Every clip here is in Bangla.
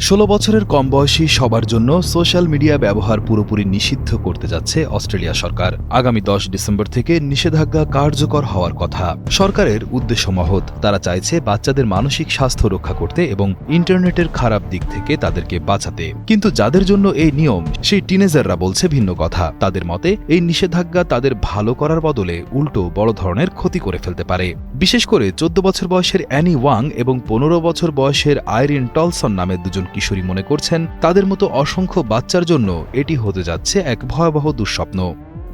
ষোলো বছরের কম বয়সী সবার জন্য সোশ্যাল মিডিয়া ব্যবহার পুরোপুরি নিষিদ্ধ করতে যাচ্ছে অস্ট্রেলিয়া সরকার। আগামী দশ ডিসেম্বর থেকে নিষেধাজ্ঞা কার্যকর হওয়ার কথা। সরকারের উদ্দেশ্য মহৎ। তারা চাইছে বাচ্চাদের মানসিক স্বাস্থ্য রক্ষা করতে এবং ইন্টারনেটের খারাপ দিক থেকে তাদেরকে বাঁচাতে। কিন্তু যাদের জন্য এই নিয়ম, সেই টিনেজাররা বলছে ভিন্ন কথা। তাদের মতে, এই নিষেধাজ্ঞা তাদের ভালো করার বদলে উল্টো বড় ধরনের ক্ষতি করে ফেলতে পারে। বিশেষ করে চোদ্দ বছর বয়সের অ্যানি ওয়াং এবং পনেরো বছর বয়সের আইরিন টলসন নামের দুজন কিশোরী মনে করছেন, তাদের মতো অসংখ্য বাচ্চার জন্য এটি হতে যাচ্ছে এক ভয়াবহ দুঃস্বপ্ন।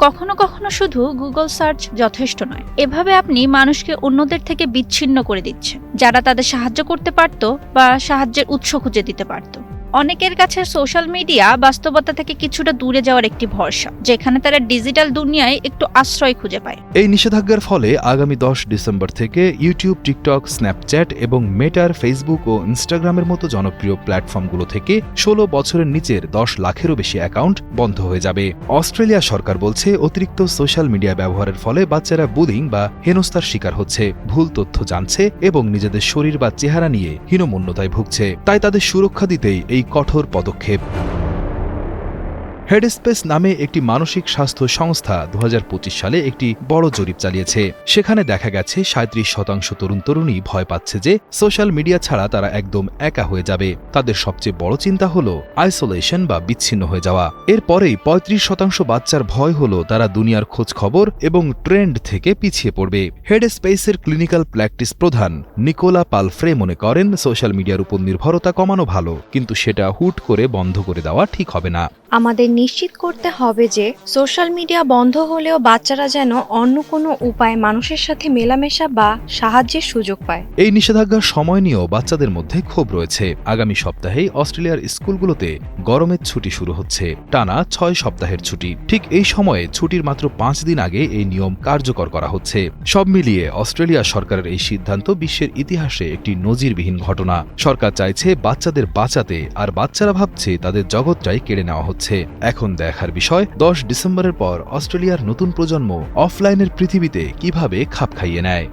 কখনো কখনো শুধু গুগল সার্চ যথেষ্ট নয়, এভাবে আপনি মানুষকে অন্যদের থেকে বিচ্ছিন্ন করে দিচ্ছেন, যারা তাদের সাহায্য করতে পারত বা সাহায্যের উৎস খুঁজে দিতে পারত। অনেকের কাছে সোশ্যাল মিডিয়া বাস্তবতা থেকে কিছুটা দূরে যাওয়ার একটি ভরসা, যেখানে তারা ডিজিটাল দুনিয়ায় একটু আশ্রয় খুঁজে পায়। এই নিষেধাজ্ঞার ফলে আগামী দশ ডিসেম্বর থেকে ইউটিউব, টিকটক, স্ন্যাপচ্যাট এবং মেটার, ফেসবুক ও ইনস্টাগ্রামের মতো জনপ্রিয় প্ল্যাটফর্মগুলো থেকে ষোলো বছরের নিচের দশ লাখেরও বেশি অ্যাকাউন্ট বন্ধ হয়ে যাবে। অস্ট্রেলিয়া সরকার বলছে, অতিরিক্ত সোশ্যাল মিডিয়া ব্যবহারের ফলে বাচ্চারা বুলিং বা হেনস্থার শিকার হচ্ছে। ভুল তথ্য জানছে এবং নিজেদের শরীর বা চেহারা নিয়ে হীনমন্যতায় ভুগছে। তাই তাদের সুরক্ষা দিতেই এই কঠোর পদক্ষেপ। হেডস্পেস নামে একটি মানসিক স্বাস্থ্য সংস্থা দু হাজার পঁচিশ সালে একটি বড় জরিপ চালিয়েছে। সেখানে দেখা গেছে সাঁত্রিশ শতাংশ তরুণ তরুণী ভয় পাচ্ছে যে সোশ্যাল মিডিয়া ছাড়া তারা একদম একা হয়ে যাবে। তাদের সবচেয়ে বড় চিন্তা হল আইসোলেশন বা বিচ্ছিন্ন হয়ে যাওয়া। এরপরেই পঁয়ত্রিশ শতাংশ বাচ্চার ভয় হল তারা দুনিয়ার খোঁজ খবর এবং ট্রেন্ড থেকে পিছিয়ে পড়বে। হেডস্পেসের ক্লিনিক্যাল প্র্যাকটিস প্রধান নিকোলা পালফ্রে মনে করেন, সোশ্যাল মিডিয়ার উপর নির্ভরতা কমানো ভালো, কিন্তু সেটা হুট করে বন্ধ করে দেওয়া ঠিক হবে না। আমাদের নিশ্চিত করতে হবে যে সোশ্যাল মিডিয়া বন্ধ হলেও বাচ্চারা যেন অন্য কোনো উপায়ে মানুষের সাথে মেলামেশা বা সাহায্যের সুযোগ পায়। এই নিষেধাজ্ঞার সময় নিয়েও বাচ্চাদের মধ্যে ক্ষোভ রয়েছে। আগামী সপ্তাহেই অস্ট্রেলিয়ার স্কুলগুলোতে গরমের ছুটি শুরু হচ্ছে। টানা ছয় সপ্তাহের ছুটি। ঠিক এই সময়ে ছুটির মাত্র পাঁচ দিন আগে এই নিয়ম কার্যকর করা হচ্ছে। সব মিলিয়ে অস্ট্রেলিয়া সরকারের এই সিদ্ধান্ত বিশ্বের ইতিহাসে একটি নজিরবিহীন ঘটনা। সরকার চাইছে বাচ্চাদের বাঁচাতে, আর বাচ্চারা ভাবছে তাদের জগৎটাই কেড়ে নেওয়া হচ্ছে। এখন দেখার বিষয়, দশ ডিসেম্বরের পর অস্ট্রেলিয়ার নতুন প্রজন্ম অফলাইনের পৃথিবীতে কীভাবে খাপ খাইয়ে নেয়।